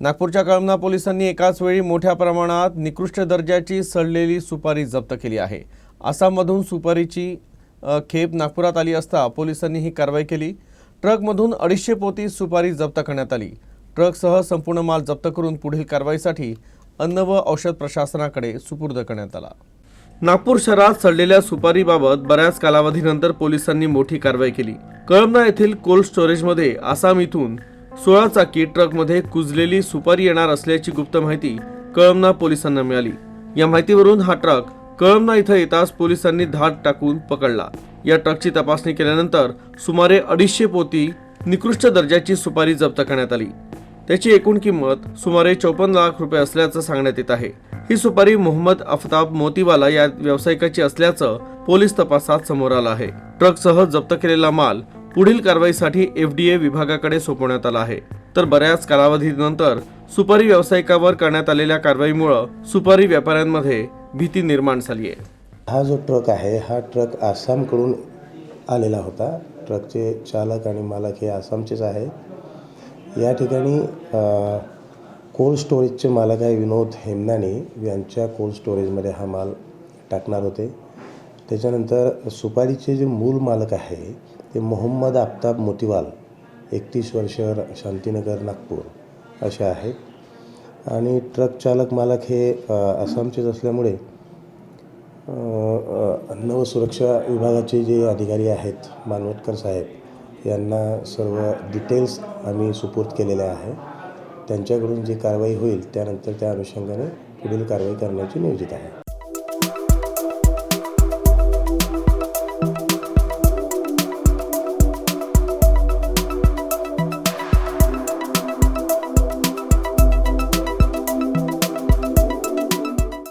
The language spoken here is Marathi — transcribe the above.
नागपूरच्या कळमना पोलिसांनी एकाच वेळी मोठ्या प्रमाणात निकृष्ट दर्जाची सडलेली सुपारी जप्त केली आहे. आसाममधून सुपारीची खेप नागपुरात आली असता पोलिसांनी ही कारवाई केली. ट्रकमधून अडीचशे पोती सुपारी जप्त करण्यात आली. ट्रकसह संपूर्ण माल जप्त करून पुढील कारवाईसाठी अन्न व औषध प्रशासनाकडे सुपूर्द करण्यात आला. नागपूर शहरात सडलेल्या सुपारीबाबत बऱ्याच कालावधीनंतर पोलिसांनी मोठी कारवाई केली. कळमना येथील कोल्ड स्टोरेजमध्ये आसाम इथून सोळा चाकी ट्रकमध्ये कुजलेली सुपारी येणार असल्याची गुप्त माहिती कळमना पोलिसांना मिळाली. या माहितीवरून हा ट्रक कळमना इथं येताच पोलिसांनी धाड टाकून पकडला. या ट्रकची तपासणी केल्यानंतर सुमारे अडीचशे पोती निकृष्ट दर्जाची सुपारी जप्त करण्यात आली. त्याची एकूण किंमत सुमारे चौपन्न लाख रुपये असल्याचं सांगण्यात येत आहे. ही सुपारी मोहम्मद अफताब मोतीवाला या व्यावसायिकाची असल्याचं पोलीस तपासात समोर आलं आहे. ट्रकसह जप्त केलेला माल पुढील कारवाईसाठी एफ डी ए विभागाकडे सोपवण्यात आला आहे. तर बऱ्याच कालावधीनंतर सुपारी व्यावसायिकावर करण्यात आलेल्या कारवाईमुळं सुपारी व्यापाऱ्यांमध्ये भीती निर्माण झाली आहे. हा जो ट्रक आहे हा ट्रक आसामकडून आलेला होता. ट्रकचे चालक आणि मालक हे आसामचेच आहे या ठिकाणी कोल्ड स्टोरेजचे मालक आहे विनोद हेमनानी यांच्या कोल्ड स्टोरेजमध्ये हा माल टाकणार होते. त्याच्यानंतर सुपारीचे जे मूळ मालक आहे ते मोहम्मद आफताब मोतीवाल एकतीस वर्ष शांतीनगर नागपूर असे आहेत. आणि ट्रक चालक मालक हे आसामचेच असल्यामुळे नवसुरक्षा अन्न व सुरक्षा विभागाचे जे अधिकारी आहेत मानवटकर साहेब यांना सर्व डिटेल्स आम्ही सुपूर्द केलेले आहे. त्यांच्याकडून जी कारवाई होईल त्यानंतर त्या अनुषंगाने पुढील कारवाई करण्याची नियोजित आहे.